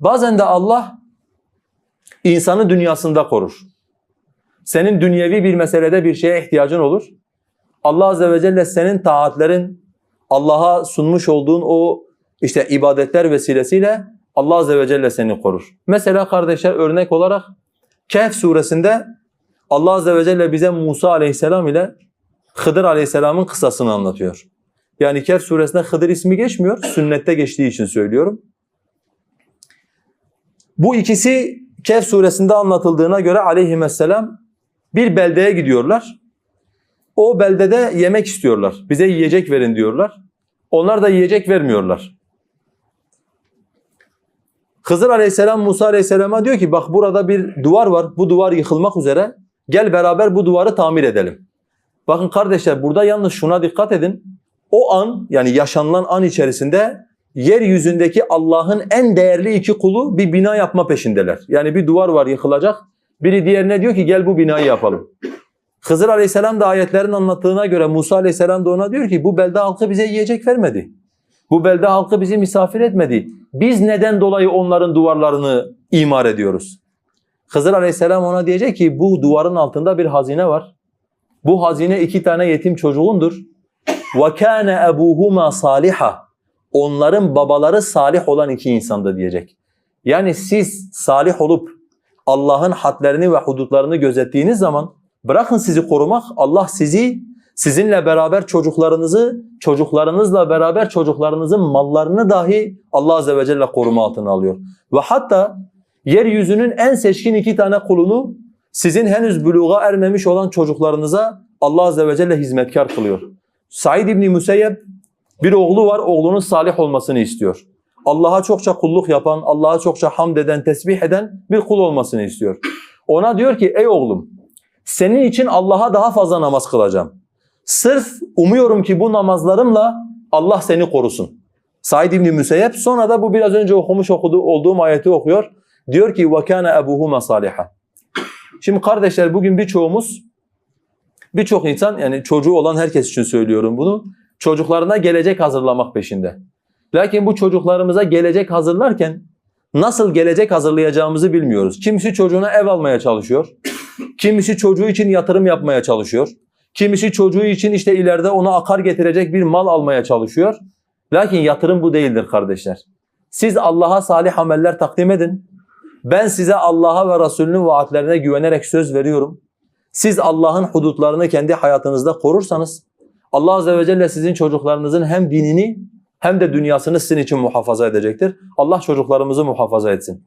Bazen de Allah insanı dünyasında korur. Senin dünyevi bir meselede bir şeye ihtiyacın olur. Allah Azze ve Celle senin taatlerin, Allah'a sunmuş olduğun o işte ibadetler vesilesiyle Allah Azze ve Celle seni korur. Mesela kardeşler örnek olarak Kehf suresinde Allah Azze ve Celle bize Musa Aleyhisselam ile Hıdır Aleyhisselam'ın kıssasını anlatıyor. Yani Kehf suresinde Hıdır ismi geçmiyor, sünnette geçtiği için söylüyorum. Bu ikisi Kehf suresinde anlatıldığına göre aleyhisselam bir beldeye gidiyorlar. O beldede yemek istiyorlar. Bize yiyecek verin diyorlar. Onlar da yiyecek vermiyorlar. Hızır aleyhisselam Musa aleyhisselama diyor ki bak burada bir duvar var. Bu duvar yıkılmak üzere. Gel beraber bu duvarı tamir edelim. Bakın kardeşler burada yalnız şuna dikkat edin. O an yani yaşanılan an içerisinde yeryüzündeki Allah'ın en değerli iki kulu bir bina yapma peşindeler. Yani bir duvar var yıkılacak. Biri diğerine diyor ki gel bu binayı yapalım. Hızır aleyhisselam da ayetlerin anlattığına göre Musa aleyhisselam da ona diyor ki bu belde halkı bize yiyecek vermedi. Bu belde halkı bizi misafir etmedi. Biz neden dolayı onların duvarlarını imar ediyoruz? Hızır aleyhisselam ona diyecek ki bu duvarın altında bir hazine var. Bu hazine iki tane yetim çocuğundur. وَكَانَ أَبُوهُمَا صَالِحًا Onların babaları salih olan iki insandı diyecek. Yani siz salih olup Allah'ın hadlerini ve hudutlarını gözettiğiniz zaman bırakın sizi korumak Allah sizi sizinle beraber çocuklarınızı, çocuklarınızla beraber çocuklarınızın mallarını dahi Allah Azze ve Celle koruma altına alıyor. Ve hatta yeryüzünün en seçkin iki tane kulunu sizin henüz buluğa ermemiş olan çocuklarınıza Allah Azze ve Celle hizmetkar kılıyor. Said İbni Müseyyeb bir oğlu var, oğlunun salih olmasını istiyor. Allah'a çokça kulluk yapan, Allah'a çokça hamd eden, tesbih eden bir kul olmasını istiyor. Ona diyor ki ey oğlum senin için Allah'a daha fazla namaz kılacağım. Sırf umuyorum ki bu namazlarımla Allah seni korusun. Said İbni Müseyyep sonra da bu biraz önce okumuş okudu, olduğum ayeti okuyor. Diyor ki وَكَانَ أَبُوهُمَا صَالِحًا Şimdi kardeşler bugün birçoğumuz, birçok insan yani çocuğu olan herkes için söylüyorum bunu. Çocuklarına gelecek hazırlamak peşinde. Lakin bu çocuklarımıza gelecek hazırlarken nasıl gelecek hazırlayacağımızı bilmiyoruz. Kimisi çocuğuna ev almaya çalışıyor. Kimisi çocuğu için yatırım yapmaya çalışıyor. Kimisi çocuğu için işte ileride ona akar getirecek bir mal almaya çalışıyor. Lakin yatırım bu değildir kardeşler. Siz Allah'a salih ameller takdim edin. Ben size Allah'a ve Resulünün vaatlerine güvenerek söz veriyorum. Siz Allah'ın hudutlarını kendi hayatınızda korursanız Allah Azze ve Celle sizin çocuklarınızın hem dinini hem de dünyasını sizin için muhafaza edecektir. Allah çocuklarımızı muhafaza etsin.